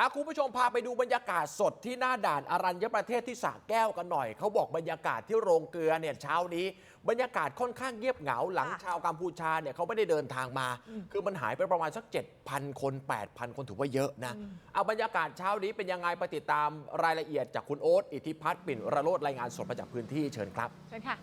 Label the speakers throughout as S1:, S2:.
S1: อะคุณผู้ชมพาไปดูบรรยากาศสดที่หน้าด่านอารัญญประเทศที่สระแก้วกันหน่อย เขาบอกบรรยากาศที่โรงเกลือเนี่ยเช้านี้ บรรยากาศค่อนข้างเงียบเหงาหลัง
S2: ค่ะ
S1: ชาวกัมพูชาเนี่ยเขาไม่ได้เดินทางมา คือมันหายไปประมาณสัก 7,000 คน 8,000 คนถือว่าเยอะนะ เอาบรรยากาศเช้านี้เป็นยังไงไปติดตามรายละเอียดจากคุณโอ๊ตอิทธิพัฒน์ปิ่นระโรดรายงานสดมาจากพื้นที่เชิญครับ
S2: เชิญค่ะ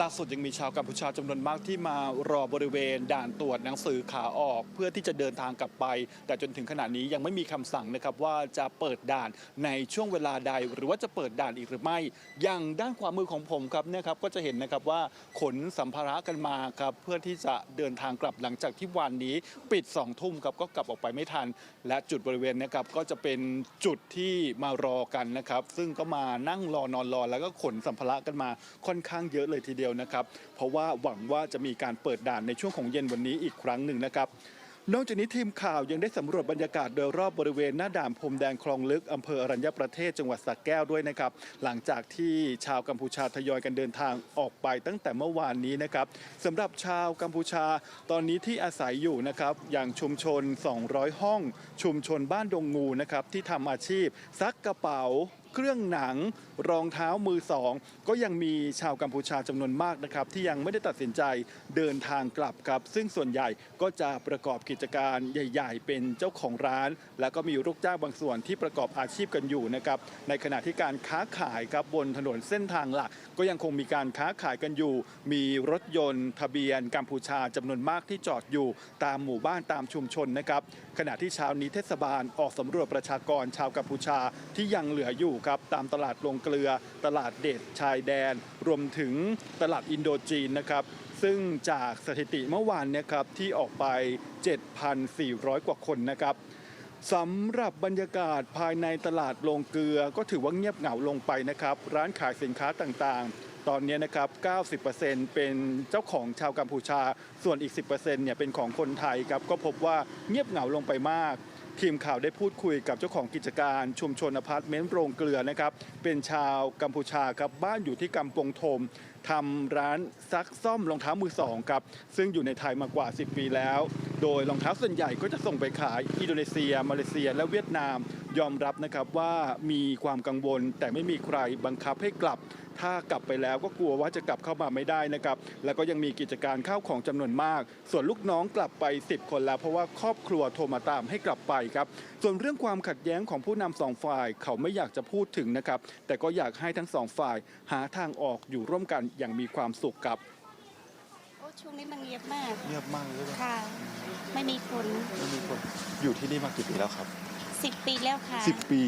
S3: ล่าสุดยังมีชาวกัมพูชาจำนวนมากที่มารอบริเวณ ด่านตรวจหนังสือขาออก เพื่อที่จะเดินทางกลับไป แต่จนถึงขณะนี้ยังไม่มีคำสั่งนะครับว่าจะเปิดด่านในช่วงเวลาใด หรือว่าจะเปิดด่านอีกหรือไม่ อย่างด้านขวามือของผมครับเนี่ยครับก็จะเห็นนะครับว่าขนสัมภาระกันมาครับเพื่อที่จะเดินทางกลับหลังจากที่วันนี้ปิด2องทุ่มครับก็กลับออกไปไม่ทัน และจุดบริเวณนะครับก็จะเป็นจุดที่มารอกันนะครับซึ่งก็มานั่งรอนอนรอแล้วก็ขนสัมภาระกันมาค่อนข้างเยอะเลยทีเดียวนะครับ เพราะว่าหวังว่าจะมีการเปิดด่านในช่วงของเย็นวันนี้อีกครั้งหนึ่งนะครับนอกจากนี้ทีมข่าวยังได้สำรวจบรรยากาศโดยรอบบริเวณหน้าด่านพรมแดนคลองลึกอำเภออรัญญประเทศจังหวัดสระแก้วด้วยนะครับ หลังจากที่ชาวกัมพูชาทยอยกันเดินทางออกไปตั้งแต่เมื่อวานนี้นะครับสำหรับชาวกัมพูชาตอนนี้ที่อาศัยอยู่นะครับอย่างชุมชน 200 ห้อง ชุมชนบ้านดงงูนะครับที่ทำอาชีพซักกระเป๋าเครื่องหนังรองเท้ามือสองก็ยังมีชาวกัมพูชาจำนวนมากนะครับที่ยังไม่ได้ตัดสินใจเดินทางกลับครับ ซึ่งส่วนใหญ่ก็จะประกอบกิจการใหญ่ ๆ เป็นเจ้าของร้าน แล้วก็มีลูกจ้างบางส่วนที่ประกอบอาชีพกันอยู่นะครับในขณะที่การค้าขายครับบนถนนเส้นทางหลัก ก็ยังคงมีการค้าขายกันอยู่ มีรถยนต์ ทะเบียนกัมพูชาจำนวนมากที่จอดอยู่ตามหมู่บ้านตามชุมชนนะครับขณะที่เช้านี้เทศบาลออกสำรวจประชากรชาวกัมพูชาที่ยังเหลืออยู่ครับตามตลาดลงเกลือตลาดเดชชายแดน รวมถึงตลาดอินโดจีนนะครับซึ่งจากสถิติเมื่อวานเนี่ยครับที่ออกไป 7,400 กว่าคนนะครับสำหรับบรรยากาศภายในตลาดโรงเกลือ ก็ถือว่าเงียบเหงาลงไปนะครับ ร้านขายสินค้าต่างๆ ตอนนี้นะครับ 90%เป็นเจ้าของชาวกัมพูชา ส่วนอีก 10%เนี่ยเป็นของคนไทยครับ ก็พบว่าเงียบเหงาลงไปมากทีมข่าวได้พูดคุยกับเจ้าของกิจการชุมชนอพาร์ตเมนต์โรงเกลือนะครับ เป็นชาวกัมพูชาครับ บ้านอยู่ที่กำปงโทมทำร้านซักซ่อมรองเท้ามือสองครับ ซึ่งอยู่ในไทยมากว่า 10 ปีแล้ว โดยรองเท้าส่วนใหญ่ก็จะส่งไปขายอินโดนีเซีย มาเลเซีย และเวียดนาม ยอมรับนะครับว่ามีความกังวลแต่ไม่มีใครบังคับให้กลับ ถ้ากลับไปแล้วก็กลัวว่าจะกลับเข้ามาไม่ได้นะครับ แล้วก็ยังมีกิจการข้าวของจำนวนมาก ส่วนลูกน้องกลับไป 10 คนแล้วเพราะว่าครอบครัวโทรมาตามให้กลับไปครับ ส่วนเรื่องความขัดแย้งของผู้นำสองฝ่ายเขาไม่อยากจะพูดถึงนะครับ แต่ก็อยากให้ทั้งสองฝ่ายหาทางออกอยู่ร่วมกันอย่างมีความสุขครับ
S4: โอ้ช่วงนี้มันเงียบมาก
S3: เงียบมากเลย
S4: ค่ะ ไม่มีคน
S3: ไม่มีคน อยู่ที่นี่มากี่ปีแล้วครับ
S4: สิบปีแล้วค่ะ
S3: สิบปี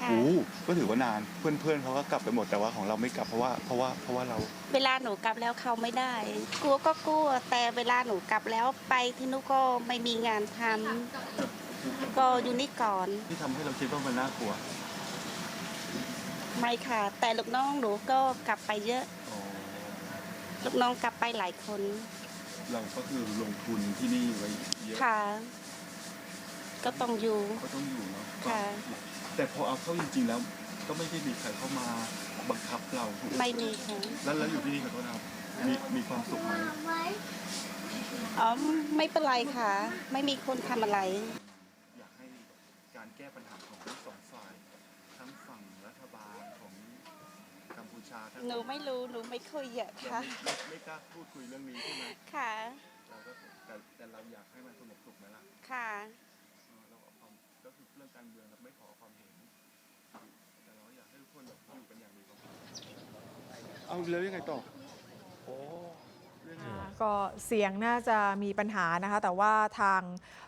S4: ค่ะ
S3: โอ้ก็ถือว่านาน เพื่อนๆเขาก็กลับไปหมดแต่ว่าของเราไม่กลับเพราะว่าเพราะว่าเพราะว่าเรา
S4: เวลาหนูกลับแล้วเขาไม่ได้ กลัวก็กลัว แต่เวลาหนูกลับแล้วไปที่นู้นก็ไม่มีงานทำก็อยู่นี่ก่อน
S3: ที่ทำให้เราคิดว่ามันน่ากลัว
S4: ไม่ค่ะ แต่ลูกน้องหนูก็กลับไปเยอะลูกน้องกลับไปหลายคน
S3: เราก็คือลงทุนที่นี่ไว้เยอะ
S4: ค่ะ ก็ต้องอยู่
S3: ก็ต้องอยู่เนาะ
S4: ค่ะ
S3: แต่พอเอาเข้าจริงๆแล้ว ก็ไม่ได้มีใครเข้ามาบังคับเรา
S4: ไม่มีค่ะ
S3: แล้วแล้วอยู่ที่นี่ขอโทษนะครับมีมีความสุขไหม
S4: อ๋อไม่เป็นไรค่ะ ไม่มีคนทำอะไร
S3: อยากให้การแก้ปัญหาของทั้งสองฝ่าย ทั้งฝั่งรัฐบาลของกัมพูชาทั้ง
S4: หนูไม่รู้หนูไม่คุยเยอะ
S3: เรา
S4: ค่ะ
S3: ไม่ไม่ไม่กล้าพูดคุยเรื่องนี้ใช่ไหม
S4: ค่ะ
S3: เราก็แต่แต่เราอยากให้มันสงบสุขไหมล่ะ
S4: ค่ะ
S3: เออเราเอาความก็คือเรื่องการเมืองเราไม่ขอความเห็น แต่เราอยากให้ทุกคนแบบอยู่กันอย่างมีความสุข เอาแล้วยังไงต่อ โอ้
S2: ก็เสียงน่าจะมีปัญหานะคะ แต่ว่าทาง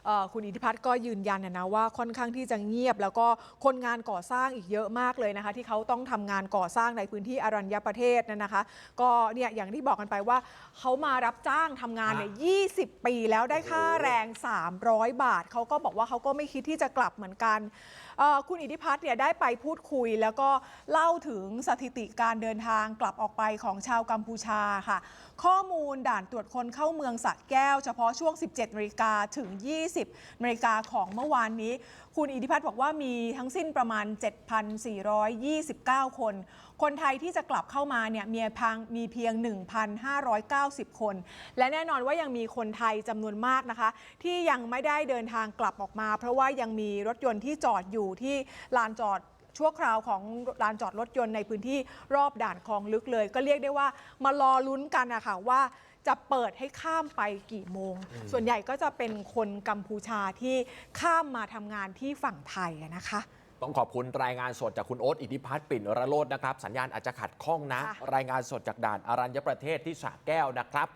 S2: เอ่อคุณอิทธิพัฒน์ก็ยืนยันนะนะว่าค่อนข้างที่จะเงียบ แล้วก็คนงานก่อสร้างอีกเยอะมากเลยนะคะ ที่เขาต้องทำงานก่อสร้างในพื้นที่อรัญญประเทศนั่นนะคะ ก็เนี่ยอย่างที่บอกกันไปว่าเขามารับจ้างทำงานเนี่ย20ปีแล้วได้ค่าแรง 300 บาทเขาก็บอกว่าเขาก็ไม่คิดที่จะกลับเหมือนกันเอ่อคุณอิทธิพัฒน์เนี่ยได้ไปพูดคุย แล้วก็เล่าถึงสถิติการเดินทางกลับออกไปของชาวกัมพูชาค่ะ ข้อมูลด่านตรวจคนเข้าเมืองสระแก้ว เฉพาะช่วง 17นาฬิกาถึง 20นาฬิกาของเมื่อวานนี้ คุณอิทธิพัฒน์บอกว่ามีทั้งสิ้นประมาณ 7,429 คน คนไทยที่จะกลับเข้ามาเนี่ยมีพังมีเพียง 1,590 คน และแน่นอนว่ายังมีคนไทยจำนวนมากนะคะ ที่ยังไม่ได้เดินทางกลับออกมา เพราะว่ายังมีรถยนต์ที่จอดอยู่ที่ลานจอด ชั่วคราวของลานจอดรถยนต์ในพื้นที่รอบด่านคลองลึกเลย ก็เรียกได้ว่ามารอลุ้นกันนะคะว่าจะเปิดให้ข้ามไปกี่โมง ส่วนใหญ่ก็จะเป็นคนกัมพูชาที่ข้ามมาทำงานที่ฝั่งไทยอะนะคะ
S1: ต้องขอบคุณรายงานสดจากคุณโอ๊ตอิทธิพัฒน์ปิ่นระโรจน์นะครับ สัญญาณอาจจะขัดข้องนะ
S2: ค่ะ
S1: รายงานสดจากด่านอารัญญประเทศที่สระแก้วนะครับ